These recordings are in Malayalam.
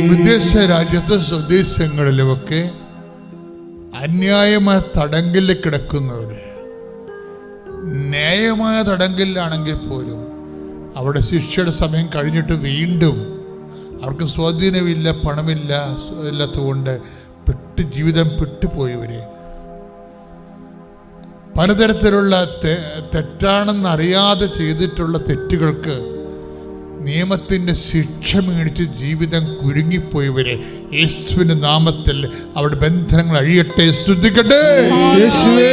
വിദേശ രാജ്യത്തെ സ്വദേശങ്ങളിലുമൊക്കെ അന്യായമായ തടങ്കിൽ കിടക്കുന്നവർ ന്യായമായ തടങ്കലിലാണെങ്കിൽ പോലും അവിടെ ശിക്ഷയുടെ സമയം കഴിഞ്ഞിട്ട് വീണ്ടും അവർക്ക് സ്വാധീനമില്ല പണമില്ല ഇല്ലാത്തതുകൊണ്ട് പെട്ട് ജീവിതം പെട്ടുപോയവര്. പലതരത്തിലുള്ള തെറ്റാണെന്നറിയാതെ ചെയ്തിട്ടുള്ള തെറ്റുകൾക്ക് നിയമത്തിന്റെ ശിക്ഷ മേടിച്ച് ജീവിതം കുരുങ്ങിപ്പോയവരെ യേശുവിന്റെ നാമത്തിൽ അവരുടെ ബന്ധനങ്ങൾ അഴിയട്ടെ. ശ്രദ്ധിക്കട്ടെ യേശുവേ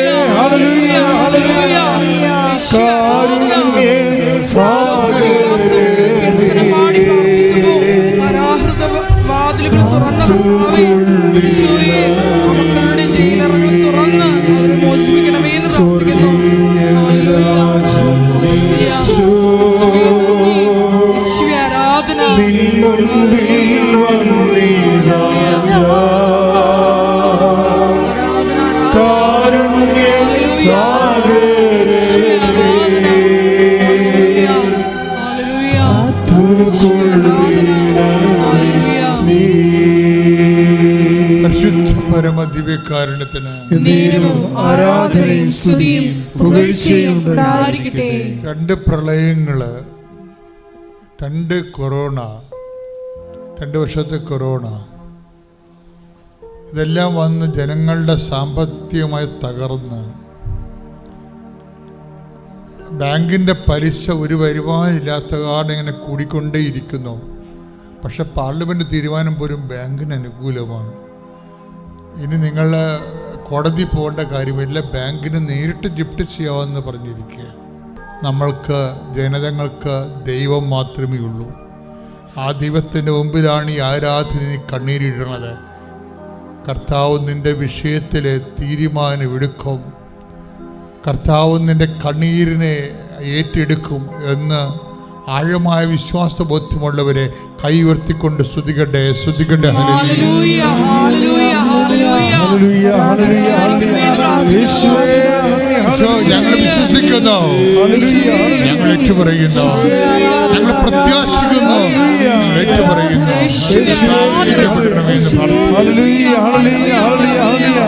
ആരാധനയും സ്തുതിയും പുകഴ്ചയും രണ്ട് പ്രളയങ്ങൾ രണ്ട് കൊറോണ രണ്ട് വർഷത്തെ കൊറോണ ഇതെല്ലാം വന്ന് ജനങ്ങളുടെ സാമ്പത്തികമായി തകർന്ന് ബാങ്കിന്റെ പലിശ ഒരു വരുമാനം ഇല്ലാത്ത കാരണം ഇങ്ങനെ കൂടിക്കൊണ്ടേയിരിക്കുന്നു. പക്ഷെ പാർലമെന്റ് തീരുമാനം പോലും ബാങ്കിന് അനുകൂലമാണ്. ഇനി നിങ്ങൾ കോടതി പോകേണ്ട കാര്യമില്ല. ബാങ്കിന് നേരിട്ട് ജിപ്റ്റ് ചെയ്യാമെന്ന് പറഞ്ഞിരിക്കുക. നമ്മൾക്ക് ജനതങ്ങൾക്ക് ദൈവം മാത്രമേ ഉള്ളൂ. ആ ദൈവത്തിന്റെ മുമ്പിലാണ് ഈ ആരാധന കണ്ണീരിടണത്. കർത്താവ് നിന്റെ വിഷയത്തിൽ തീരുമാനമെടുക്കും കർത്താവ് നിന്റെ കണ്ണീരിനെ ഏറ്റെടുക്കും എന്ന് ആഴമായ വിശ്വാസബോധ്യമുള്ളവരെ കൈവർത്തിക്കൊണ്ട് ശ്രുതികട്ടെ ശ്രുതികട്ടെ ഹല്ലേലൂയ. ഞങ്ങൾ വിശ്വസിക്കുന്നു. ഞങ്ങൾ ഏറ്റുപറയുന്നു. ഞങ്ങൾ പ്രത്യാശിക്കുന്നു. ഏറ്റുപറയുന്നു. സാക്ഷ്യപ്പെടണമെന്ന് പറഞ്ഞു ഹല്ലേലൂയ ഹല്ലേലൂയ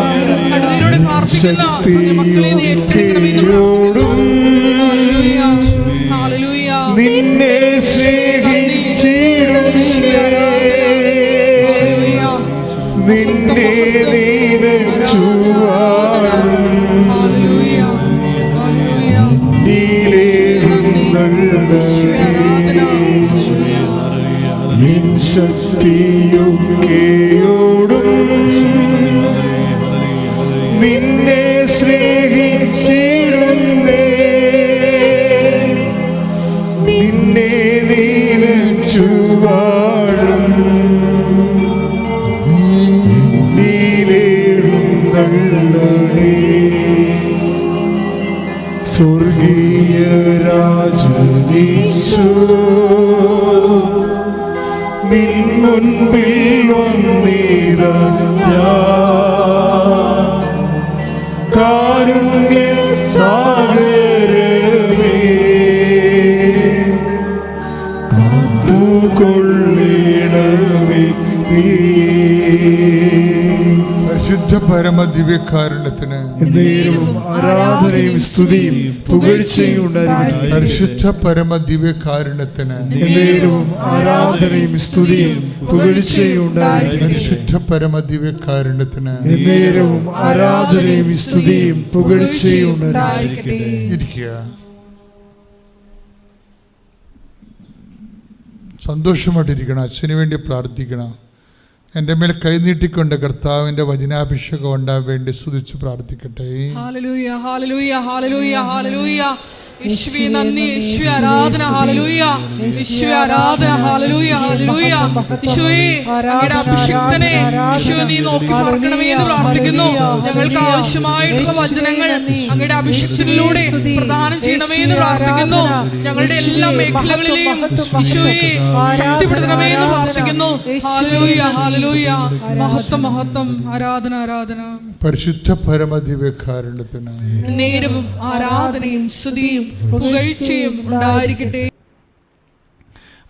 എൻ ദിവ്യകാരുണ്യത്തിന് നേരവും ആരാധനയും സ്തുതിയും പുകഴ്ചയും ഉണ്ടായിരിക്കട്ടെ. പരിശുദ്ധ പരമ ദിവ്യകാരുണ്യത്തിന് നേരവും ആരാധനയും സ്തുതിയും പുകഴ്ചയും ഉണ്ടായിരിക്കട്ടെ. പരിശുദ്ധ പരമ ദിവ്യകാരുണ്യത്തിന് നേരവും ആരാധനയും സ്തുതിയും പുകഴ്ചയും ഉണ്ടായിരിക്കട്ടെ. ഇരിക്കുക. സന്തോഷമായിട്ടിരിക്കണം. അച്ഛന് വേണ്ടി പ്രാർത്ഥിക്കണം. എന്റെ മേൽ കൈനീട്ടിക്കൊണ്ട് കർത്താവിന്റെ വചനാഭിഷേകം ഉണ്ടാൻ വേണ്ടി സ്തുതിച്ച് പ്രാർത്ഥിക്കട്ടെ. അഭിഷിക്തനെ നീ നോക്കി എന്ന് പ്രാർത്ഥിക്കുന്നു. ഞങ്ങൾക്ക് ആവശ്യമായിട്ടുള്ള വചനങ്ങൾ അങ്ങയുടെ അഭിഷിക്തനിലൂടെ പ്രദാനം ചെയ്യണമേ എന്ന് പ്രാർത്ഥിക്കുന്നു. ഞങ്ങളുടെ എല്ലാ മേഖലകളിലെയും ശക്തിപ്പെടുത്തണമേ എന്ന് പ്രാർത്ഥിക്കുന്നു ഹല്ലേലൂയ ഹല്ലേലൂയ. മഹത്വം മഹത്വം. ആരാധന ആരാധന. പരിശുദ്ധ പരമദിവ്യകാരുണ്യത്തിന് നേരവും ആരാധനയും സ്തുതിയും പുകഴ്ചയും ഉണ്ടായിരിക്കട്ടെ.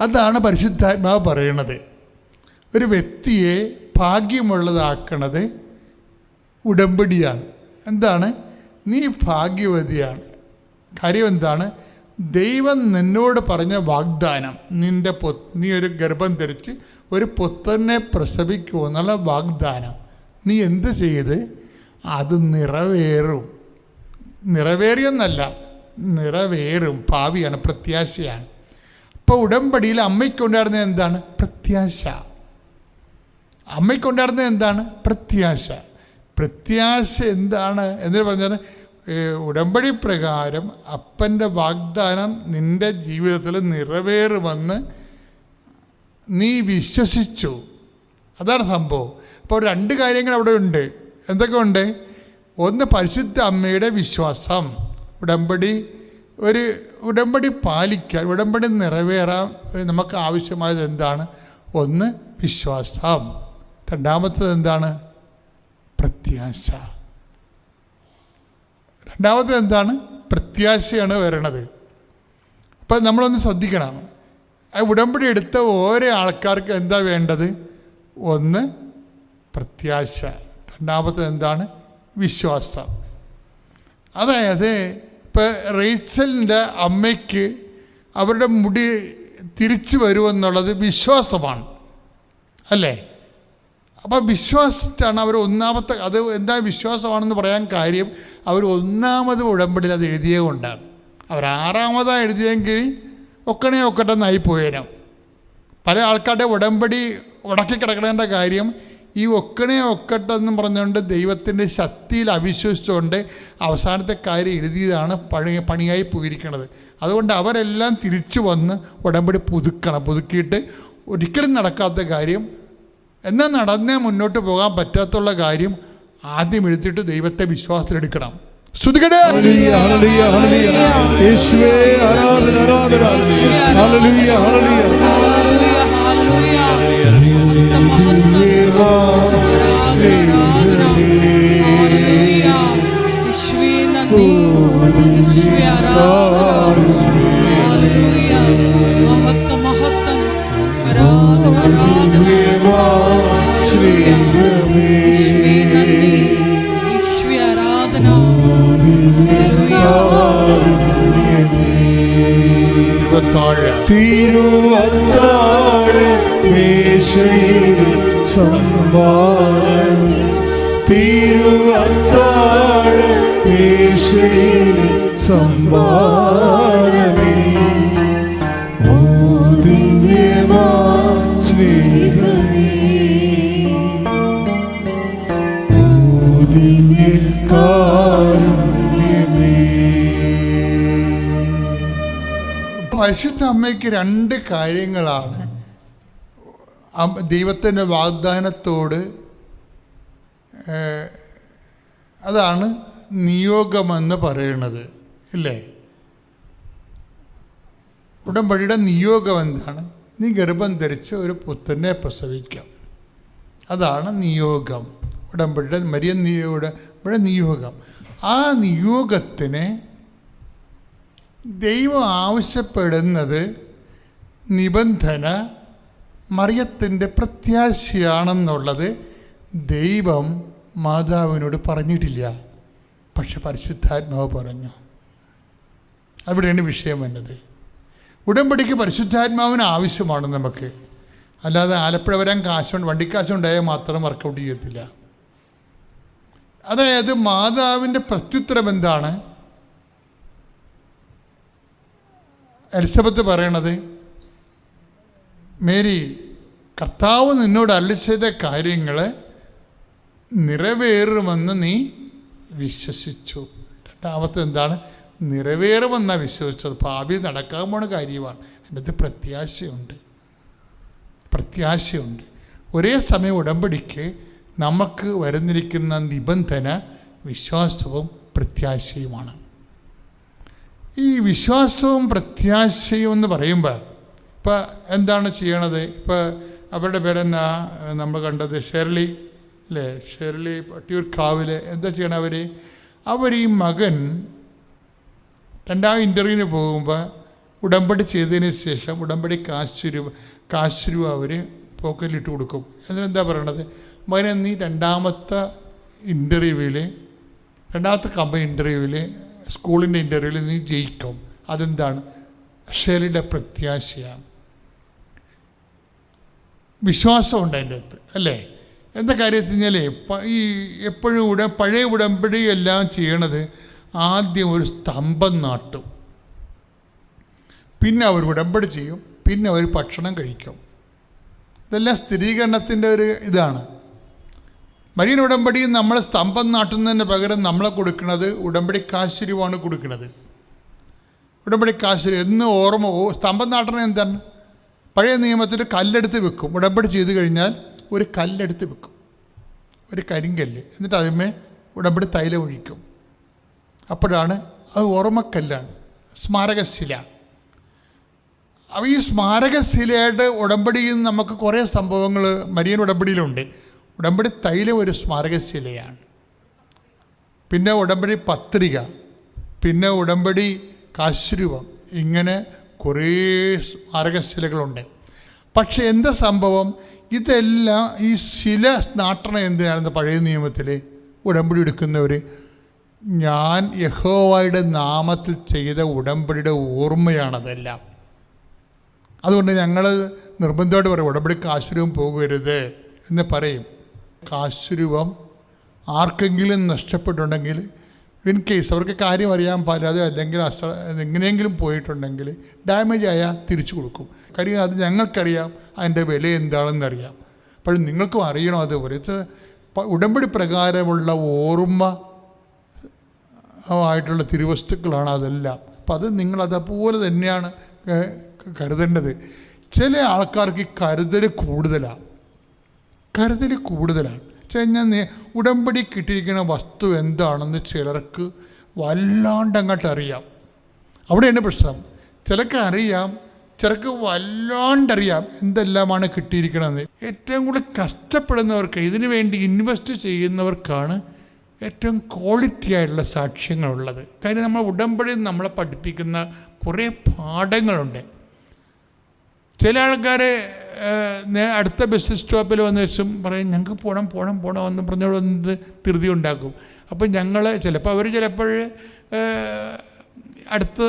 അതാണ് പരിശുദ്ധാത്മാവ് പറയണത്. ഒരു വ്യക്തിയെ ഭാഗ്യമുള്ളതാക്കണത് ഉടമ്പടിയാണ്. എന്താണ്? നീ ഭാഗ്യവതിയാണ്. കാര്യം എന്താണ്? ദൈവം നിന്നോട് പറഞ്ഞ വാഗ്ദാനം നിന്റെ പൊ നീ ഒരു ഗർഭം ധരിച്ച് ഒരു പുത്രനെ പ്രസവിക്കുമോ എന്നുള്ള വാഗ്ദാനം. നീ എന്ത് ചെയ്ത്? അത് നിറവേറും. നിറവേറിയെന്നല്ല നിറവേറും. ഭാവിയാണ് പ്രത്യാശയാണ്. അപ്പോൾ ഉടമ്പടിയിൽ അമ്മയ്ക്കുണ്ടായിരുന്നത് എന്താണ്? പ്രത്യാശ. അമ്മയ്ക്കുണ്ടായിരുന്നത് എന്താണ്? പ്രത്യാശ. പ്രത്യാശ എന്താണ്? എന്നിട്ട് പറഞ്ഞാൽ ഉടമ്പടി പ്രകാരം അപ്പന്റെ വാഗ്ദാനം നിന്റെ ജീവിതത്തിൽ നിറവേറുമെന്ന് നീ വിശ്വസിച്ചു. അതാണ് സംഭവം. അപ്പോൾ രണ്ട് കാര്യങ്ങൾ അവിടെ ഉണ്ട്. എന്തൊക്കെ ഉണ്ട്? ഒന്ന് പരിശുദ്ധ അമ്മയുടെ വിശ്വാസം. ഉടമ്പടി ഒരു ഉടമ്പടി പാലിക്കാൻ ഉടമ്പടി നിറവേറാൻ നമുക്ക് ആവശ്യമായത് എന്താണ്? ഒന്ന് വിശ്വാസം. രണ്ടാമത്തത് എന്താണ്? പ്രത്യാശ. രണ്ടാമത്തത് എന്താണ്? പ്രത്യാശയാണ് വരണത്. അപ്പം നമ്മളൊന്ന് ശ്രദ്ധിക്കണം. ഉടമ്പടി എടുത്ത ഓരോ ആൾക്കാർക്ക് എന്താ വേണ്ടത്? ഒന്ന് പ്രത്യാശ. രണ്ടാമത്തത് എന്താണ്? വിശ്വാസം. അതായത് ഇപ്പം റേച്ചലിന്റെ അമ്മയ്ക്ക് അവരുടെ മുടി തിരിച്ചു വരുമെന്നുള്ളത് വിശ്വാസമാണ്. അല്ലേ? അപ്പോൾ വിശ്വാസിച്ചാണ് അവർ ഒന്നാമത്തെ അത് എന്താ വിശ്വാസമാണെന്ന് പറയാൻ കാര്യം അവർ ഒന്നാമത് ഉടമ്പടിയിൽ അത് എഴുതിയത് കൊണ്ടാണ്. അവർ ആറാമതാണ് എഴുതിയെങ്കിൽ ഒക്കണേ ഒക്കട്ടെന്നായി പോയേനും. പല ആൾക്കാരുടെ ഉടമ്പടി ഉടക്കി കിടക്കണതിന്റെ കാര്യം ഈ ഒക്കണേ ഒക്കട്ടെന്ന് പറഞ്ഞുകൊണ്ട് ദൈവത്തിന്റെ ശക്തിയിൽ അവിശ്വസിച്ചുകൊണ്ട് അവസാനത്തെ കാര്യം എഴുതിയതാണ് പണി പണിയായി പോയിരിക്കുന്നത്. അതുകൊണ്ട് അവരെല്ലാം തിരിച്ചു വന്ന് ഉടമ്പടി പുതുക്കണം പുതുക്കിയിട്ട് ഒരിക്കലും നടക്കാത്ത കാര്യം എന്നാൽ നടന്നേ മുന്നോട്ട് പോകാൻ പറ്റാത്തുള്ള കാര്യം ആദ്യം എഴുത്തിട്ട് ദൈവത്തെ വിശ്വാസത്തിലെടുക്കണം. ശ്രുതികടേ? ഇരുപത്താഴ് തിരുവത്താഴ് സംഭാവന. തിരുവത്താഴ മേശയിൽ പരിശുദ്ധ അമ്മയ്ക്ക് രണ്ട് കാര്യങ്ങളാണ്. ദൈവത്തിന്റെ വാഗ്ദാനത്തോട് അതാണ് നിയോഗമെന്ന് പറയുന്നത് ഇല്ലേ? ഉടമ്പടിയുടെ നിയോഗം എന്താണ്? നീ ഗർഭം ധരിച്ച് ഒരു പുത്രനെ പ്രസവിക്കാം. അതാണ് നിയോഗം. ഉടമ്പടിയുടെ മരിയ നിയോഗ നിയോഗം. ആ നിയോഗത്തിന് ദൈവം ആവശ്യപ്പെടുന്നത് നിബന്ധന മറിയത്തിന്റെ പ്രത്യാശയാണെന്നുള്ളത് ദൈവം മാതാവിനോട് പറഞ്ഞിട്ടില്ല. പക്ഷെ പരിശുദ്ധാത്മാവ് പറഞ്ഞു. അവിടെയാണ് വിഷയം വന്നത്. ഉടമ്പടിക്ക് പരിശുദ്ധാത്മാവിന് ആവശ്യമാണ് നമുക്ക്. അല്ലാതെ ആലപ്പുഴ വരാൻ കാശ് വണ്ടിക്കാശ് ഉണ്ടായാൽ മാത്രം വർക്കൗട്ട് ചെയ്യത്തില്ല. അതായത് മാതാവിന്റെ പ്രത്യുത്തരം എന്താണ്? എലിസബത്ത് പറയണത് മേരി കർത്താവ് നിന്നോട് അല്ല ചെയ്ത കാര്യങ്ങൾ നിറവേറുമെന്ന് നീ വിശ്വസിച്ചു. രണ്ടാമത്തെ എന്താണ്? നിറവേറുമെന്നാണ് വിശ്വസിച്ചത്. ഭാവി നടക്കാൻ പോണ കാര്യമാണ്. അതിനകത്ത് പ്രത്യാശയുണ്ട്. പ്രത്യാശയുണ്ട്. ഒരേ സമയം ഉടമ്പടിക്ക് നമുക്ക് വരുന്നിരിക്കുന്ന നിബന്ധന വിശ്വാസവും പ്രത്യാശയുമാണ്. ഈ വിശ്വാസവും പ്രത്യാശയും എന്ന് പറയുമ്പോൾ ഇപ്പം എന്താണ് ചെയ്യണത്? ഇപ്പോൾ അവരുടെ പേരെന്നാ നമ്മൾ കണ്ടത് ഷെർലി അല്ലേ ഷെർലി പട്ടിയൂർക്കാവിൽ എന്താ ചെയ്യണം അവർ അവർ ഈ മകൻ രണ്ടാം ഇന്റർവ്യൂവിന് പോകുമ്പോൾ ഉടമ്പടി ചെയ്തതിന് ശേഷം ഉടമ്പടി കാശ് രൂപ കാശ് രൂപ അവർ പോക്കറ്റിലിട്ട് കൊടുക്കും. എന്നിട്ടെന്താ പറയണത്? മകനെ നീ രണ്ടാമത്തെ ഇന്റർവ്യൂവിൽ രണ്ടാമത്തെ കമ്പനി ഇന്റർവ്യൂവിൽ സ്കൂളിന്റെ ഇന്റർവ്യൂവിൽ നീ ജയിക്കും. അതെന്താണ്? ഷെലിന്റെ പ്രത്യാശയാണ്. വിശ്വാസമുണ്ട് അതിന്റെ അകത്ത് അല്ലേ? എന്താ കാര്യം വെച്ച് കഴിഞ്ഞാൽ ഈ എപ്പോഴും ഇവിടെ പഴയ ഉടമ്പടി എല്ലാം ചെയ്യണത് ആദ്യം ഒരു സ്തംഭം നാട്ടും. പിന്നെ അവർ ഉടമ്പടി ചെയ്യും പിന്നെ അവർ ഭക്ഷണം കഴിക്കും. ഇതെല്ലാം സ്ഥിരീകരണത്തിന്റെ ഒരു ഇതാണ്. മരീൻ ഉടമ്പടി നമ്മൾ സ്തംഭം നാട്ടുന്നതിന് പകരം നമ്മളെ കൊടുക്കുന്നത് ഉടമ്പടി കാശുരുവാണ് കൊടുക്കുന്നത്. ഉടമ്പടി കാശുരു എന്ന് ഓർമ്മ സ്തംഭം നാട്ടണം എന്താണ്? പഴയ നിയമത്തിൽ കല്ലെടുത്ത് വെക്കും. ഉടമ്പടി ചെയ്ത് കഴിഞ്ഞാൽ ഒരു കല്ലെടുത്ത് വെക്കും. ഒരു കരിങ്കല്ല്. എന്നിട്ട് അതിന്മേ ഉടമ്പടി തൈലം ഒഴിക്കും. അപ്പോഴാണ് അത് ഓർമ്മക്കല്ലാണ്. സ്മാരകശില. അപ്പോൾ ഈ സ്മാരകശിലയുടെ ഉടമ്പടിയിൽ നമുക്ക് കുറേ സംഭവങ്ങൾ മരിയൻ ഉടമ്പടിയിലുണ്ട്. ഉടമ്പടി തൈലം ഒരു സ്മാരകശിലയാണ്. പിന്നെ ഉടമ്പടി പത്രിക പിന്നെ ഉടമ്പടി കാശ്രൂപം ഇങ്ങനെ കുറേ സ്മാരകശിലകളുണ്ട്. പക്ഷെ എന്താ സംഭവം? ഇതെല്ലാം ഈ ശില നാട്ടണം എന്തിനാണെന്ന് പഴയ നിയമത്തിൽ ഉടമ്പടി എടുക്കുന്നവർ ഞാൻ യഹോവയുടെ നാമത്തിൽ ചെയ്ത ഉടമ്പടിയുടെ ഓർമ്മയാണതെല്ലാം. അതുകൊണ്ട് ഞങ്ങൾ നിർബന്ധമായിട്ട് പറയും ഉടമ്പടിക്ക് ആശ്രയവും പോകരുത് എന്ന് പറയും. കാശുരൂപം ആർക്കെങ്കിലും നഷ്ടപ്പെട്ടുണ്ടെങ്കിൽ ഇൻ കേസ് അവർക്ക് കാര്യം അറിയാൻ പാടില്ലാതെ അല്ലെങ്കിൽ എങ്ങനെയെങ്കിലും പോയിട്ടുണ്ടെങ്കിൽ ഡാമേജ് ആയാൽ തിരിച്ചു കൊടുക്കും. കാര്യം അത് ഞങ്ങൾക്കറിയാം അതിന്റെ വില എന്താണെന്നറിയാം അപ്പോൾ നിങ്ങൾക്കും അറിയണം അതുപോലെ ഉടമ്പടി പ്രകാരമുള്ള ഓർമ്മ ആയിട്ടുള്ള തിരുവസ്തുക്കളാണ് അതെല്ലാം. അപ്പം അത് നിങ്ങൾ അതേപോലെ തന്നെയാണ് കരുതേണ്ടത്. ചില ആൾക്കാർക്ക് കരുതൽ കൂടുതലാണ്. കരുതൽ കൂടുതലാണ്. ഞാൻ ഉടമ്പടി കിട്ടിയിരിക്കുന്ന വസ്തു എന്താണെന്ന് ചിലർക്ക് വല്ലാണ്ട് അങ്ങോട്ട് അറിയാം. അവിടെയാണ് പ്രശ്നം. ചിലർക്ക് അറിയാം ചിലർക്ക് വല്ലാണ്ടറിയാം എന്തെല്ലാമാണ് കിട്ടിയിരിക്കണമെന്ന് ഏറ്റവും കൂടുതൽ കഷ്ടപ്പെടുന്നവർക്ക് ഇതിനു വേണ്ടി ഇൻവെസ്റ്റ് ചെയ്യുന്നവർക്കാണ് ഏറ്റവും ക്വാളിറ്റി ആയിട്ടുള്ള സാക്ഷ്യങ്ങളുള്ളത്. കാര്യം നമ്മൾ ഉടമ്പടി നമ്മളെ പഠിപ്പിക്കുന്ന കുറേ പാഠങ്ങളുണ്ട്. ചില ആൾക്കാർ അടുത്ത ബസ് സ്റ്റോപ്പിൽ വന്ന് വെച്ചും പറയും ഞങ്ങൾക്ക് പോകണം പോകണം പോകണം എന്ന് പറഞ്ഞോട് വന്ന് ധൃതി ഉണ്ടാക്കും. അപ്പം ഞങ്ങൾ ചിലപ്പോൾ അവർ ചിലപ്പോൾ അടുത്ത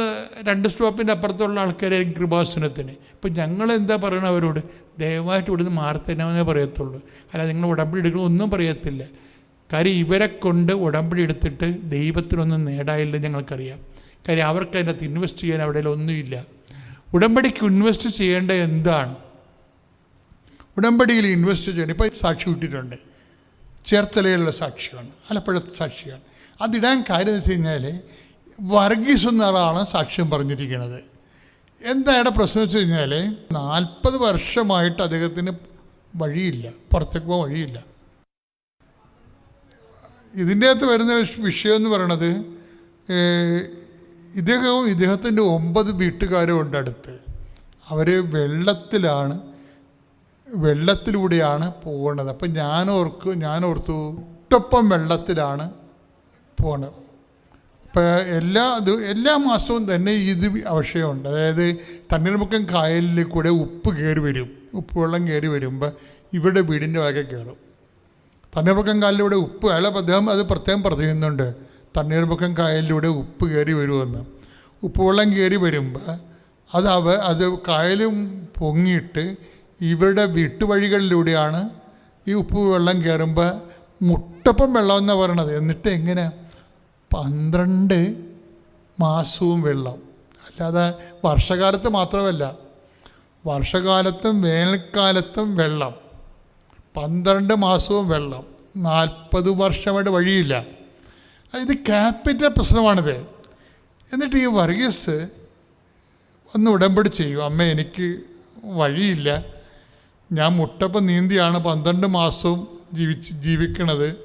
രണ്ട് സ്റ്റോപ്പിന്റെ അപ്പുറത്തുള്ള ആൾക്കാരായിരിക്കും കൃപാസനത്തിന്. ഇപ്പം ഞങ്ങൾ എന്താ പറയണത് അവരോട്? ദയവായിട്ട് ഇവിടുന്ന് മാറി തരാമെന്നേ പറയത്തുള്ളൂ. അല്ല നിങ്ങൾ ഉടമ്പടി എടുക്കണം ഒന്നും പറയത്തില്ല. കാര്യം ഇവരെ കൊണ്ട് ഉടമ്പടി എടുത്തിട്ട് ദൈവത്തിനൊന്നും നേടായില്ല ഞങ്ങൾക്കറിയാം. കാര്യം അവർക്ക് അതിനകത്ത് ഇൻവെസ്റ്റ് ചെയ്യാൻ അവിടെ ഒന്നുമില്ല. ഉടമ്പടിക്ക് ഇൻവെസ്റ്റ് ചെയ്യേണ്ട എന്താണ്? ഉടമ്പടിയിൽ ഇൻവെസ്റ്റ് ചെയ്യണം. ഇപ്പോൾ സാക്ഷി വിട്ടിട്ടുണ്ട് ചേർത്തലയിലുള്ള സാക്ഷിയാണ്. ആലപ്പുഴ സാക്ഷിയാണ്. അതിടാൻ കാര്യം എന്ന് വെച്ച് കഴിഞ്ഞാൽ വർഗീസ് എന്ന ആളാണ് സാക്ഷ്യം പറഞ്ഞിരിക്കുന്നത്. എന്താ ഇവിടെ പ്രശ്നം വെച്ച് കഴിഞ്ഞാൽ നാൽപ്പത് വർഷമായിട്ട് അദ്ദേഹത്തിന് വഴിയില്ല. പുറത്തേക്ക് പോകാൻ വഴിയില്ല. ഇതിന്റെ അകത്ത് വരുന്ന വിഷയം എന്ന് പറയണത് ഇദ്ദേഹവും ഇദ്ദേഹത്തിന്റെ ഒമ്പത് വീട്ടുകാരും ഉണ്ട് അടുത്ത്. അവർ വെള്ളത്തിലാണ് വെള്ളത്തിലൂടെയാണ് പോകുന്നത് അപ്പം ഞാൻ ഓർക്ക് ഞാൻ ഓർത്തു ഒട്ടൊപ്പം വെള്ളത്തിലാണ് പോണത്. അപ്പോൾ എല്ലാ എല്ലാ മാസവും തന്നെ ഇത് ആവശ്യമുണ്ട് അതായത് തണ്ണീർമുക്കം കായലിൽ കൂടെ ഉപ്പ് കയറി വരും. ഉപ്പ് വെള്ളം കയറി വരുമ്പോൾ ഇവിടെ വീടിന്റെ വക കയറും തണ്ണീർമുക്കം കായലിലൂടെ ഉപ്പ് അയാൾ അദ്ദേഹം അത് പ്രത്യേകം പറയുന്നുണ്ട്. തണ്ണീർമുക്കം കായലിലൂടെ ഉപ്പ് കയറി വരുമെന്ന്. ഉപ്പുവെള്ളം കയറി വരുമ്പോൾ അത് അവ അത് കായലും പൊങ്ങിയിട്ട് ഇവരുടെ വീട്ടുവഴികളിലൂടെയാണ് ഈ ഉപ്പ് വെള്ളം കയറുമ്പോൾ മുട്ടപ്പം വെള്ളം എന്നാണ് പറയണത്. എന്നിട്ട് എങ്ങനെ? പന്ത്രണ്ട് മാസവും വെള്ളം. അല്ലാതെ വർഷകാലത്ത് മാത്രമല്ല വർഷകാലത്തും വേനൽക്കാലത്തും വെള്ളം. പന്ത്രണ്ട് മാസവും വെള്ളം. നാൽപ്പത് വർഷമായിട്ട് വഴിയില്ല. ഇത് ക്യാപിറ്റൽ പ്രശ്നമാണിത്. എന്നിട്ട് ഈ വർഗീസ് ഒന്ന് ഉടമ്പടി ചെയ്യും. അമ്മ എനിക്ക് വഴിയില്ല. ഞാൻ മുട്ടപ്പം നീന്തിയാണ് പന്ത്രണ്ട് മാസവും ജീവിച്ച് ജീവിക്കണത്.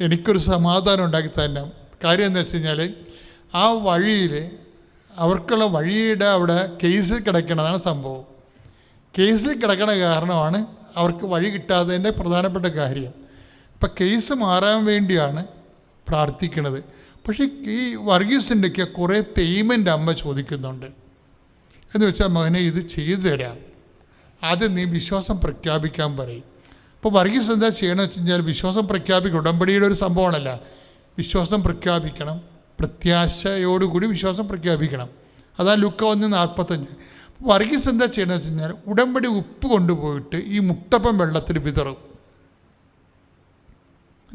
എനിക്കൊരു സമാധാനം ഉണ്ടാക്കി തന്നെ കാര്യം എന്ന് വെച്ച് കഴിഞ്ഞാൽ ആ വഴിയിൽ അവർക്കുള്ള വഴിയുടെ അവിടെ കേസിൽ കിടക്കണതാണ് സംഭവം. കേസിൽ കിടക്കണ കാരണമാണ് അവർക്ക് വഴി കിട്ടാത്തതിന്റെ പ്രധാനപ്പെട്ട കാര്യം. ഇപ്പം കേസ് മാറാൻ വേണ്ടിയാണ് പ്രാർത്ഥിക്കുന്നത് പക്ഷേ ഈ വർഗീസിന്റെയൊക്കെ കുറേ പേയ്മെന്റ് അമ്മ ചോദിക്കുന്നുണ്ട്. എന്ന് വെച്ചാൽ മകനെ ഇത് ചെയ്തു തരാം. ആദ്യം നീ വിശ്വാസം പ്രഖ്യാപിക്കാൻ പറയും. അപ്പോൾ വർഗീസ് എന്താ ചെയ്യണമെന്ന് വെച്ച് കഴിഞ്ഞാൽ വിശ്വാസം പ്രഖ്യാപിക്കും ഉടമ്പടിയുടെ ഒരു സംഭവമാണല്ല. വിശ്വാസം പ്രഖ്യാപിക്കണം. പ്രത്യാശയോടുകൂടി വിശ്വാസം പ്രഖ്യാപിക്കണം. അതാ ലുക്ക ഒന്ന് നാൽപ്പത്തഞ്ച്. വർഗീസ് എന്താ ചെയ്യണമെന്ന് വെച്ച് കഴിഞ്ഞാൽ ഉടമ്പടി ഉപ്പ് കൊണ്ടുപോയിട്ട് ഈ മുട്ടപ്പം വെള്ളത്തിൽ വിതറും.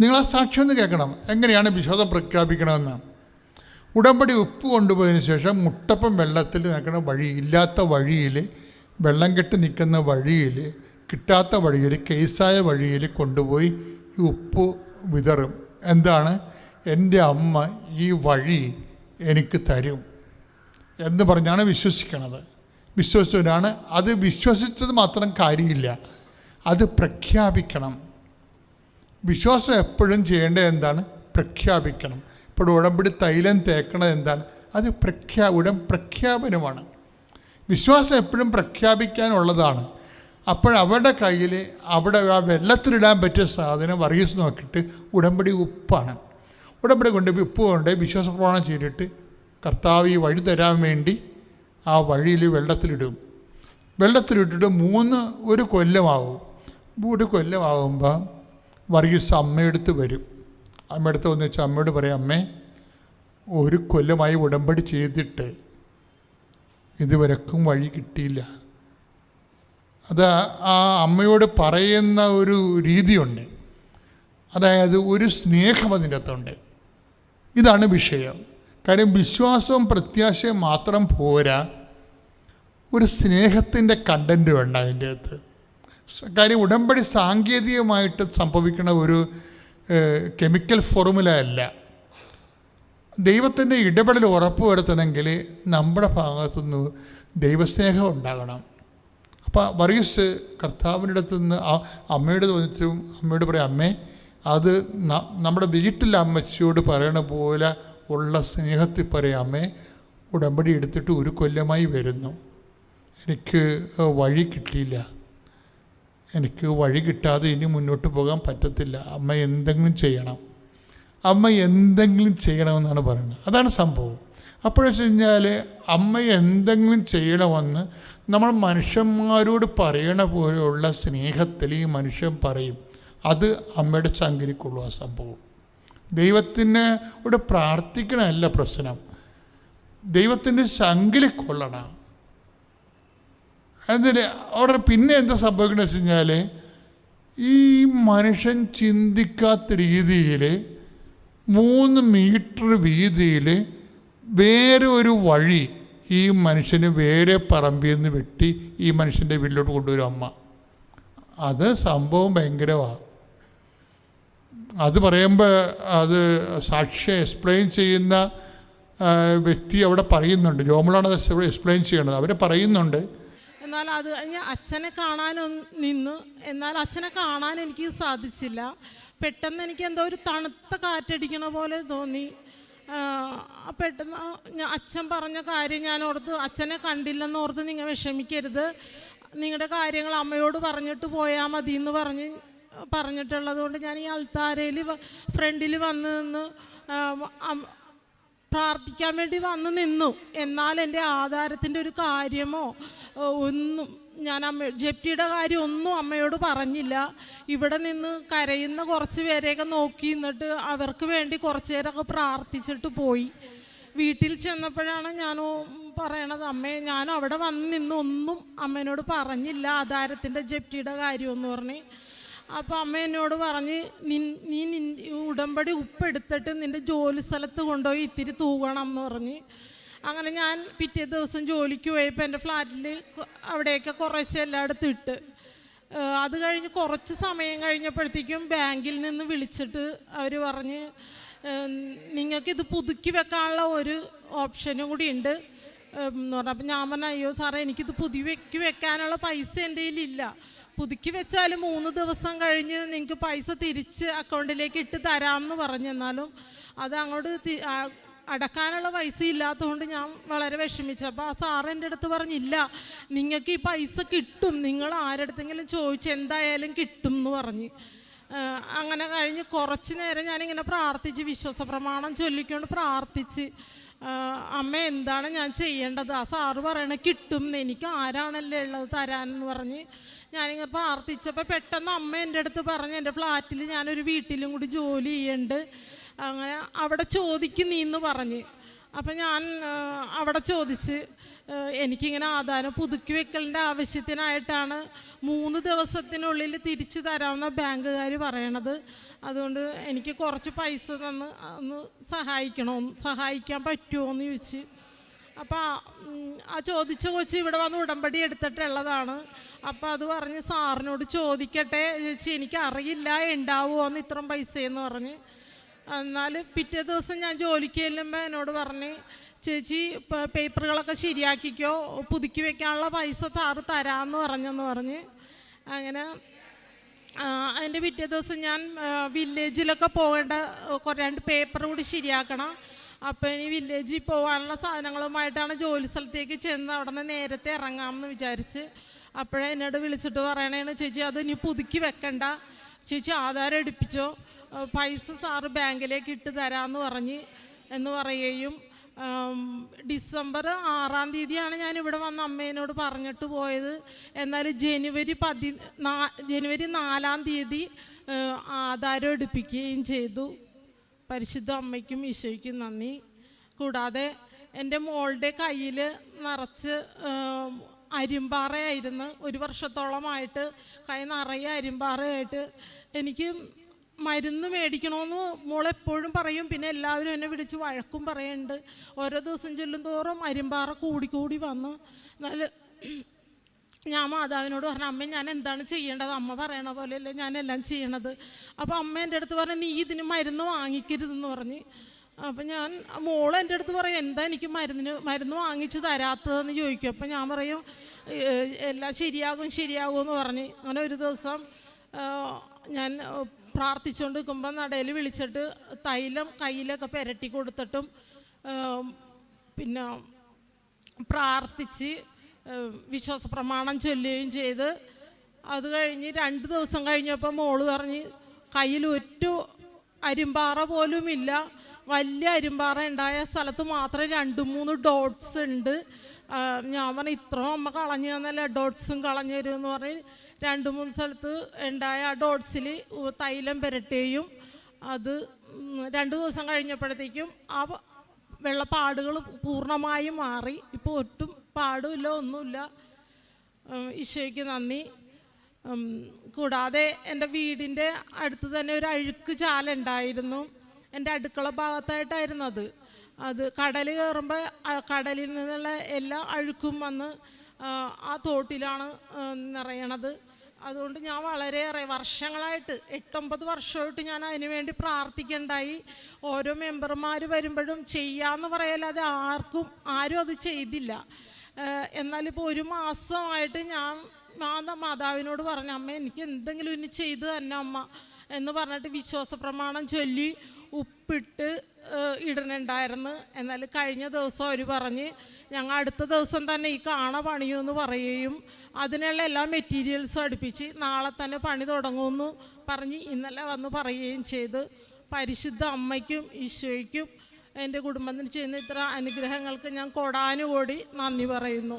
നിങ്ങൾ ആ സാക്ഷ്യം ഒന്ന് കേൾക്കണം. എങ്ങനെയാണ് വിശ്വാസം പ്രഖ്യാപിക്കണമെന്ന് ഉടമ്പടി ഉപ്പ് കൊണ്ടുപോയതിന് ശേഷം മുട്ടപ്പം വെള്ളത്തിൽ നിൽക്കുന്ന വഴി ഇല്ലാത്ത വഴിയിൽ വെള്ളം കെട്ടി നിൽക്കുന്ന വഴിയിൽ കിട്ടാത്ത വഴിയിൽ കേസായ വഴിയിൽ കൊണ്ടുപോയി ഈ ഉപ്പ് വിതറും. എന്താണ്? എന്റെ അമ്മ ഈ വഴി എനിക്ക് തരും എന്ന് പറഞ്ഞാണ് വിശ്വസിക്കണത്. വിശ്വസിച്ചവരാണ് അത് വിശ്വസിച്ചത് മാത്രം കാര്യമില്ല. അത് പ്രഖ്യാപിക്കണം. വിശ്വാസം എപ്പോഴും ചെയ്യേണ്ടത് എന്താണ്? പ്രഖ്യാപിക്കണം. ഇപ്പോൾ ഉടമ്പടി തൈലം തേക്കണത് എന്താണ്? അത് പ്രഖ്യാ ഉടൻ പ്രഖ്യാപനമാണ്. വിശ്വാസം എപ്പോഴും പ്രഖ്യാപിക്കാനുള്ളതാണ്. അപ്പോൾ അവരുടെ കയ്യിൽ അവിടെ ആ വെള്ളത്തിലിടാൻ പറ്റിയ സാധനം വർഗീസ് നോക്കിയിട്ട് ഉടമ്പടി ഉപ്പാണ്. ഉടമ്പടി കൊണ്ട് ഉപ്പ് കൊണ്ട് വിശ്വാസ പ്രമാണം ചെയ്തിട്ട് കർത്താവ് ഈ വഴി തരാൻ വേണ്ടി ആ വഴിയിൽ വെള്ളത്തിലിടും. വെള്ളത്തിലിട്ടിട്ട് മൂന്ന് ഒരു കൊല്ലമാവും. ഒരു കൊല്ലമാകുമ്പോൾ വർഗീസ് അമ്മയെടുത്ത് വരും. അമ്മയെടുത്ത് വന്ന് വെച്ചാൽ അമ്മയോട് പറയും അമ്മേ ഒരു കൊല്ലമായി ഉടമ്പടി ചെയ്തിട്ട് ഇതുവരെക്കും വഴി കിട്ടിയില്ല. അത് ആ അമ്മയോട് പറയുന്ന ഒരു രീതിയുണ്ട്. അതായത് ഒരു സ്നേഹം അതിന്റെ അകത്തുണ്ട്. ഇതാണ് വിഷയം. കാര്യം വിശ്വാസവും പ്രത്യാശയും മാത്രം പോരാ ഒരു സ്നേഹത്തിന്റെ കണ്ടന്റ് വേണ്ട അതിന്റെ അകത്ത്. കാര്യം ഉടമ്പടി സാങ്കേതികമായിട്ട് സംഭവിക്കുന്ന ഒരു കെമിക്കൽ ഫോർമുല അല്ല. ദൈവത്തിന്റെ ഇടപെടൽ ഉറപ്പ് വരുത്തണമെങ്കിൽ നമ്മുടെ ഭാഗത്തുനിന്ന് ദൈവസ്നേഹം ഉണ്ടാകണം. അപ്പോൾ വർഗീസ് കർത്താവിന്റെ അടുത്ത് നിന്ന് ആ അമ്മയുടെ തോന്നിച്ചും അമ്മയോട് പറയും അമ്മേ അത് നമ്മുടെ വീട്ടിലെ അമ്മച്ചിയോട് പറയണ പോലെ ഉള്ള സ്നേഹത്തിൽ പറയും അമ്മേ ഉടമ്പടി എടുത്തിട്ട് ഒരു കൊല്ലമായി വരുന്നു. എനിക്ക് വഴി കിട്ടിയില്ല. എനിക്ക് വഴി കിട്ടാതെ ഇനി മുന്നോട്ട് പോകാൻ പറ്റത്തില്ല. അമ്മ എന്തെങ്കിലും ചെയ്യണം. അമ്മ എന്തെങ്കിലും ചെയ്യണമെന്നാണ് പറയുന്നത്. അതാണ് സംഭവം. അപ്പോഴെന്ന് കഴിഞ്ഞാൽ അമ്മ എന്തെങ്കിലും ചെയ്യണമെന്ന് നമ്മൾ മനുഷ്യന്മാരോട് പറയണ പോലെയുള്ള സ്നേഹത്തിൽ ഈ മനുഷ്യൻ പറയും. അത് അമ്മയുടെ ചങ്കിരിക്കുള്ളൂ ആ സംഭവം. ദൈവത്തിന് ഇവിടെ പ്രാർത്ഥിക്കണമല്ല പ്രശ്നം. ദൈവത്തിന്റെ ശങ്കിൽ അതിന് അവിടെ പിന്നെ എന്താ സംഭവിക്കുന്നത് വെച്ച് കഴിഞ്ഞാൽ ഈ മനുഷ്യൻ ചിന്തിക്കാത്ത രീതിയിൽ മൂന്ന് മീറ്റർ വീതിയിൽ വേറെ ഒരു വഴി ഈ മനുഷ്യന് വേറെ പറമ്പിൽ നിന്ന് വെട്ടി ഈ മനുഷ്യന്റെ വീട്ടിലോട്ട് കൊണ്ടുവരും അമ്മ. അത് സംഭവം ഭയങ്കരമാണ് അത് പറയുമ്പോൾ അത് സാക്ഷ്യം എക്സ്പ്ലെയിൻ ചെയ്യുന്ന വ്യക്തി അവിടെ പറയുന്നുണ്ട്. ജോമളാണ് അത് എക്സ്പ്ലെയിൻ ചെയ്യണത്. അവർ പറയുന്നുണ്ട് എന്നാൽ അത് കഴിഞ്ഞ് അച്ഛനെ കാണാൻ നിന്ന്. എന്നാൽ അച്ഛനെ കാണാൻ എനിക്ക് സാധിച്ചില്ല. പെട്ടെന്ന് എനിക്ക് എന്തോ ഒരു തണുത്ത കാറ്റടിക്കണ പോലെ തോന്നി. പെട്ടെന്ന് അച്ഛൻ പറഞ്ഞ കാര്യം ഞാൻ ഓർത്ത് അച്ഛനെ കണ്ടില്ലെന്ന് ഓർത്ത് നിങ്ങൾ വിഷമിക്കരുത്. നിങ്ങളുടെ കാര്യങ്ങൾ അമ്മയോട് പറഞ്ഞിട്ട് പോയാൽ മതി എന്ന് പറഞ്ഞ് പറഞ്ഞിട്ടുള്ളത് കൊണ്ട് ഞാൻ ഈ അൾത്താരയിൽ ഫ്രണ്ടിൽ വന്ന് നിന്ന് പ്രാർത്ഥിക്കാൻ വേണ്ടി വന്ന് നിന്നു. എന്നാൽ എന്റെ ആധാരത്തിന്റെ ഒരു കാര്യമോ ഒന്നും ഞാൻ അമ്മ ജപ്റ്റിയുടെ കാര്യം ഒന്നും അമ്മയോട് പറഞ്ഞില്ല. ഇവിടെ നിന്ന് കരയുന്ന കുറച്ച് പേരെയൊക്കെ നോക്കി നിന്നിട്ട് അവർക്ക് വേണ്ടി കുറച്ച് പേരൊക്കെ പ്രാർത്ഥിച്ചിട്ട് പോയി. വീട്ടിൽ ചെന്നപ്പോഴാണ് ഞാൻ പറയണത് അമ്മേ ഞാൻ അവിടെ വന്ന് നിന്നൊന്നും അമ്മേനോട് പറഞ്ഞില്ല. ആധാരത്തിന്റെ ജപ്റ്റിയുടെ കാര്യമെന്ന് പറഞ്ഞ് അപ്പോൾ അമ്മ എന്നോട് പറഞ്ഞ് നീ നി ഉടമ്പടി ഉപ്പെടുത്തിട്ട് നിന്റെ ജോലി സ്ഥലത്ത് കൊണ്ടുപോയി ഇത്തിരി തൂകണം എന്ന് പറഞ്ഞ്. അങ്ങനെ ഞാൻ പിറ്റേ ദിവസം ജോലിക്ക് പോയപ്പോൾ എന്റെ ഫ്ലാറ്റിൽ അവിടെയൊക്കെ കുറേശ്ശെ എല്ലായിടത്തും ഇട്ട്. അത് കഴിഞ്ഞ് കുറച്ച് സമയം കഴിഞ്ഞപ്പോഴത്തേക്കും ബാങ്കിൽ നിന്ന് വിളിച്ചിട്ട് അവർ പറഞ്ഞ് നിങ്ങൾക്കിത് പുതുക്കി വെക്കാനുള്ള ഒരു ഓപ്ഷനും കൂടി ഉണ്ട്. എന്ന് പറഞ്ഞപ്പോൾ അപ്പം ഞാൻ പറഞ്ഞു അയ്യോ സാറേ എനിക്കിത് പുതുക്കി വെക്കാനുള്ള പൈസ എന്റെ കയ്യിലില്ല. പുതുക്കി വെച്ചാൽ മൂന്ന് ദിവസം കഴിഞ്ഞ് നിങ്ങൾക്ക് പൈസ തിരിച്ച് അക്കൗണ്ടിലേക്ക് ഇട്ട് തരാമെന്ന് പറഞ്ഞെന്നാലും അത് അങ്ങോട്ട് അടക്കാനുള്ള പൈസ ഇല്ലാത്തതുകൊണ്ട് ഞാൻ വളരെ വിഷമിച്ചു. അപ്പോൾ ആ സാറ് എന്റെ അടുത്ത് പറഞ്ഞില്ല നിങ്ങൾക്ക് ഈ പൈസ കിട്ടും. നിങ്ങൾ ആരടുത്തെങ്കിലും ചോദിച്ച് എന്തായാലും കിട്ടും എന്ന് പറഞ്ഞ് അങ്ങനെ കഴിഞ്ഞ് കുറച്ച് നേരം ഞാനിങ്ങനെ പ്രാർത്ഥിച്ച് വിശ്വാസ പ്രമാണം ചൊല്ലിക്കൊണ്ട് പ്രാർത്ഥിച്ച് അമ്മ എന്താണ് ഞാൻ ചെയ്യേണ്ടത്? ആ സാറ് പറയണ കിട്ടും എന്ന്. എനിക്ക് ആരാണല്ലേ ഉള്ളത് തരാനെന്ന് പറഞ്ഞ് ഞാനിങ്ങനെ പ്രാർത്ഥിച്ചപ്പോൾ പെട്ടെന്ന് അമ്മ എന്റെ അടുത്ത് പറഞ്ഞ് എന്റെ ഫ്ലാറ്റിൽ ഞാനൊരു വീട്ടിലും കൂടി ജോലി ചെയ്യുന്നുണ്ട് അങ്ങനെ അവിടെ ചോദിക്കും നീ എന്ന് പറഞ്ഞ്. അപ്പം ഞാൻ അവിടെ ചോദിച്ച് എനിക്കിങ്ങനെ ആധാരം പുതുക്കി വെക്കലിന്റെ ആവശ്യത്തിനായിട്ടാണ് മൂന്ന് ദിവസത്തിനുള്ളിൽ തിരിച്ചു തരാമെന്ന ബാങ്കുകാർ പറയണത്. അതുകൊണ്ട് എനിക്ക് കുറച്ച് പൈസ തന്ന് ഒന്ന് സഹായിക്കണമെന്ന് സഹായിക്കാൻ പറ്റുമോ എന്ന് ചോദിച്ച് അപ്പോൾ ആ ചോദിച്ച കൊച്ചി ഇവിടെ വന്ന് ഉടമ്പടി എടുത്തിട്ടുള്ളതാണ് അപ്പോൾ അത് പറഞ്ഞ് സാറിനോട് ചോദിക്കട്ടെ ചേച്ചി എനിക്കറിയില്ല ഉണ്ടാവുമോ എന്ന് ഇത്രയും പൈസയെന്ന് പറഞ്ഞ്. എന്നാൽ പിറ്റേ ദിവസം ഞാൻ ജോലിക്ക് ചെല്ലുമ്പോൾ എന്നോട് പറഞ്ഞ് ചേച്ചി പേപ്പറുകളൊക്കെ ശരിയാക്കിക്കോ പുതുക്കി വെക്കാനുള്ള പൈസ താറ് തരാമെന്ന് പറഞ്ഞെന്ന് പറഞ്ഞ്. അങ്ങനെ അതിന്റെ പിറ്റേ ദിവസം ഞാൻ വില്ലേജിലൊക്കെ പോകേണ്ട രണ്ട് പേപ്പർ കൂടി ശരിയാക്കണം. അപ്പോൾ ഇനി വില്ലേജിൽ പോകാനുള്ള സാധനങ്ങളുമായിട്ടാണ് ജോലി സ്ഥലത്തേക്ക് ചെന്ന് അവിടെ നിന്ന് നേരത്തെ ഇറങ്ങാമെന്ന് വിചാരിച്ച്. അപ്പോഴേ എന്നോട് വിളിച്ചിട്ട് പറയണേന്ന് ചേച്ചി അത് ഇനി പുതുക്കി വെക്കണ്ട. ചേച്ചി ആധാരം എടുപ്പിച്ചോ. പൈസ സാറ് ബാങ്കിലേക്ക് ഇട്ട് തരാമെന്ന് പറഞ്ഞ് എന്ന് പറയുകയും ഡിസംബർ ആറാം തീയതിയാണ് ഞാൻ ഇവിടെ വന്ന് അമ്മേനോട് പറഞ്ഞിട്ട് പോയത്. എന്നാൽ ജനുവരി പതി ജനുവരി നാലാം തീയതി ആധാരം എടുപ്പിക്കുകയും ചെയ്തു. പരിശുദ്ധ അമ്മയ്ക്കും ഈശോയ്ക്കും നന്ദി. കൂടാതെ എന്റെ മോളുടെ കയ്യിൽ നിറച്ച് അരിമ്പാറയായിരുന്നു. ഒരു വർഷത്തോളമായിട്ട് കൈ നിറയെ അരിമ്പാറയായിട്ട് എനിക്ക് മരുന്ന് മേടിക്കണമെന്ന് മോളെപ്പോഴും പറയും. പിന്നെ എല്ലാവരും എന്നെ വിളിച്ച് വഴക്കും പറയുന്നുണ്ട്. ഓരോ ദിവസം ചെല്ലും തോറും അരിമ്പാറ കൂടിക്കൂടി കൂടി വന്ന് നല്ല ഞാൻ മാതാവിനോട് പറഞ്ഞു അമ്മ ഞാൻ എന്താണ് ചെയ്യേണ്ടത്? അമ്മ പറയണ പോലെയല്ലേ എല്ലാം ചെയ്യണത്? അപ്പോൾ അമ്മ എന്റെ അടുത്ത് പറഞ്ഞു നീ ഇതിന് മരുന്ന് വാങ്ങിക്കരുതെന്ന് പറഞ്ഞ്. അപ്പം ഞാൻ മോൾ എന്റെ അടുത്ത് പറയും എന്താ എനിക്ക് മരുന്നിന് മരുന്ന് വാങ്ങിച്ച് തരാത്തതെന്ന് ചോദിക്കും. അപ്പം ഞാൻ പറയും എല്ലാം ശരിയാകും ശരിയാകും എന്ന് പറഞ്ഞ്. അങ്ങനെ ഒരു ദിവസം ഞാൻ പ്രാർത്ഥിച്ചുകൊണ്ട് നിൽക്കുമ്പോൾ നടയിൽ വിളിച്ചിട്ട് തൈലം കയ്യിലൊക്കെ പുരട്ടി കൊടുത്തിട്ടും പിന്നെ പ്രാർത്ഥിച്ച് വിശ്വാസ പ്രമാണം ചൊല്ലുകയും ചെയ്ത് അത് കഴിഞ്ഞ് രണ്ട് ദിവസം കഴിഞ്ഞപ്പോൾ മോൾ പറഞ്ഞ് കയ്യിൽ ഒറ്റ അരിമ്പാറ പോലും ഇല്ല വലിയ അരിമ്പാറ ഉണ്ടായ സ്ഥലത്ത് മാത്രം രണ്ട് മൂന്ന് ഡോട്ട്സ് ഉണ്ട്. ഞാൻ പറഞ്ഞു ഇത്രയും അമ്മ കളഞ്ഞു തന്നല്ല ഡോട്ട്സും കളഞ്ഞു എന്ന് പറഞ്ഞ് രണ്ട് മൂന്ന് സ്ഥലത്ത് ഉണ്ടായ ആ ഡോട്ട്സിൽ തൈലം പുരട്ടുകയും അത് രണ്ട് ദിവസം കഴിഞ്ഞപ്പോഴത്തേക്കും ആ വെള്ളപ്പാടുകൾ പൂർണമായും മാറി. ഇപ്പോൾ ഒട്ടും പാടുമില്ല ഒന്നുമില്ല. ഈശോയ്ക്ക് നന്ദി. കൂടാതെ എന്റെ വീടിന്റെ അടുത്ത് തന്നെ ഒരു അഴുക്ക് ചാല ഉണ്ടായിരുന്നു. എന്റെ അടുക്കള ഭാഗത്തായിട്ടായിരുന്നു അത്. അത് കടൽ കയറുമ്പോൾ കടലിൽ നിന്നുള്ള എല്ലാ അഴുക്കും വന്ന് ആ, തോട്ടിലാണ് നിറയണത്. അതുകൊണ്ട് ഞാൻ വളരെയേറെ വർഷങ്ങളായിട്ട് എട്ടൊമ്പത് വർഷമായിട്ട് ഞാൻ അതിനു വേണ്ടി പ്രാർത്ഥിക്കണ്ടായി. ഓരോ മെമ്പർമാർ വരുമ്പോഴും ചെയ്യാമെന്ന് പറയല്ലാതെ ആർക്കും ആരും അത് ചെയ്തില്ല. എന്നാലിപ്പോൾ ഒരു മാസമായിട്ട് ഞാൻ ആ മാതാവിനോട് പറഞ്ഞു അമ്മ എനിക്ക് എന്തെങ്കിലും ഇനി ചെയ്തു തന്നെ അമ്മ? എന്ന് പറഞ്ഞിട്ട് വിശ്വാസ പ്രമാണം ചൊല്ലി ഉപ്പിട്ട് ഇടണുണ്ടായിരുന്നു. എന്നാൽ കഴിഞ്ഞ ദിവസം അവർ പറഞ്ഞ് ഞങ്ങൾ അടുത്ത ദിവസം തന്നെ ഈ കാണ പണിയുമെന്ന് പറയുകയും അതിനുള്ള എല്ലാ മെറ്റീരിയൽസും അടുപ്പിച്ച് നാളെ തന്നെ പണി തുടങ്ങുമെന്ന് പറഞ്ഞ് ഇന്നലെ വന്ന് പറയുകയും ചെയ്ത് പരിശുദ്ധ അമ്മയ്ക്കും ഈശോയ്ക്കും എന്റെ കുടുംബത്തിന് ചെയ്യുന്ന ഇത്ര അനുഗ്രഹങ്ങൾക്ക് ഞാൻ കൊടാനുകൂടി നന്ദി പറയുന്നു.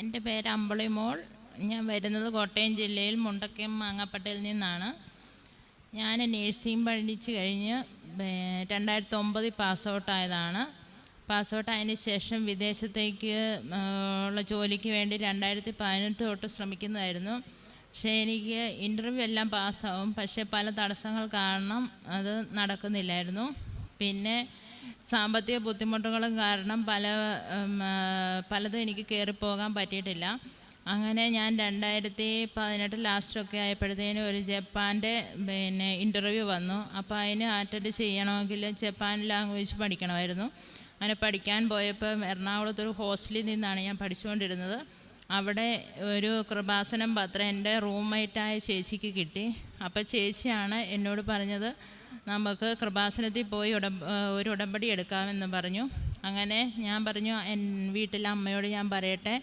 എന്റെ പേര് അമ്പളി മോൾ. ഞാൻ വരുന്നത് കോട്ടയം ജില്ലയിൽ മുണ്ടക്കയം മാങ്ങാപ്പട്ടയിൽ നിന്നാണ്. ഞാൻ നേഴ്സിംഗ് പഠിച്ച് കഴിഞ്ഞ് രണ്ടായിരത്തി ഒമ്പതിൽ പാസ് ഔട്ടായതാണ് പാസ് ഔട്ടായതിന് ശേഷം വിദേശത്തേക്ക് ഉള്ള ജോലിക്ക് വേണ്ടി രണ്ടായിരത്തി പതിനെട്ട് തൊട്ട് ശ്രമിക്കുന്നതായിരുന്നു. പക്ഷേ എനിക്ക് ഇന്റർവ്യൂ എല്ലാം പാസ്സാവും. പക്ഷേ പല തടസ്സങ്ങൾ കാരണം അത് നടക്കുന്നില്ലായിരുന്നു. പിന്നെ സാമ്പത്തിക ബുദ്ധിമുട്ടുകളും കാരണം പല പലതും എനിക്ക് കയറിപ്പോകാൻ പറ്റിയിട്ടില്ല. അങ്ങനെ ഞാൻ രണ്ടായിരത്തി പതിനെട്ട് ലാസ്റ്റൊക്കെ ആയപ്പോഴത്തേനും ഒരു ജപ്പാന്റെ പിന്നെ ഇന്റർവ്യൂ വന്നു. അപ്പോൾ അതിന് അറ്റൻഡ് ചെയ്യണമെങ്കിൽ ജപ്പാൻ ലാംഗ്വേജ് പഠിക്കണമായിരുന്നു. അങ്ങനെ പഠിക്കാൻ പോയപ്പോൾ എറണാകുളത്തൊരു ഹോസ്റ്റലിൽ നിന്നാണ് ഞാൻ പഠിച്ചുകൊണ്ടിരുന്നത്. അവിടെ ഒരു കൃപാസനം പത്രം എന്റെ റൂംമേറ്റായ ചേച്ചിക്ക് കിട്ടി. അപ്പോൾ ചേച്ചിയാണ് എന്നോട് പറഞ്ഞത് നമുക്ക് കൃപാസനത്തിൽ പോയി ഉടമ്പ ഒരു ഉടമ്പടി എടുക്കാമെന്ന് പറഞ്ഞു. അങ്ങനെ ഞാൻ പറഞ്ഞു എൻ വീട്ടിലെ അമ്മയോട് ഞാൻ പറയട്ടെ.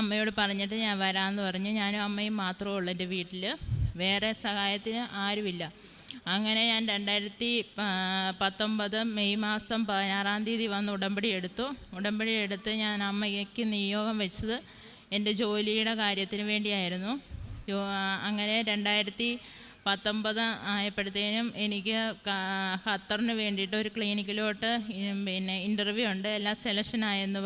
അമ്മയോട് പറഞ്ഞിട്ട് ഞാൻ വരാമെന്ന് പറഞ്ഞു. ഞാനും അമ്മയും മാത്രമേ ഉള്ളൂ എന്റെ വീട്ടിൽ വേറെ സഹായത്തിന് ആരുമില്ല. അങ്ങനെ ഞാൻ രണ്ടായിരത്തി പത്തൊമ്പത് മെയ് മാസം പതിനാറാം തീയതി വന്ന് ഉടമ്പടി എടുത്തു. ഉടമ്പടി എടുത്ത് ഞാൻ അമ്മയ്ക്ക് നിയോഗം വെച്ചത് എന്റെ ജോലിയുടെ കാര്യത്തിന് വേണ്ടിയായിരുന്നു. അങ്ങനെ രണ്ടായിരത്തി പത്തൊമ്പത് ആയപ്പോഴത്തേനും എനിക്ക് ഖത്തറിന് വേണ്ടിയിട്ട് ഒരു ക്ലിനിക്കിലോട്ട് പിന്നെ ഇന്റർവ്യൂ ഉണ്ട്. എല്ലാം സെലക്ഷൻ ആയെന്ന് പറഞ്ഞു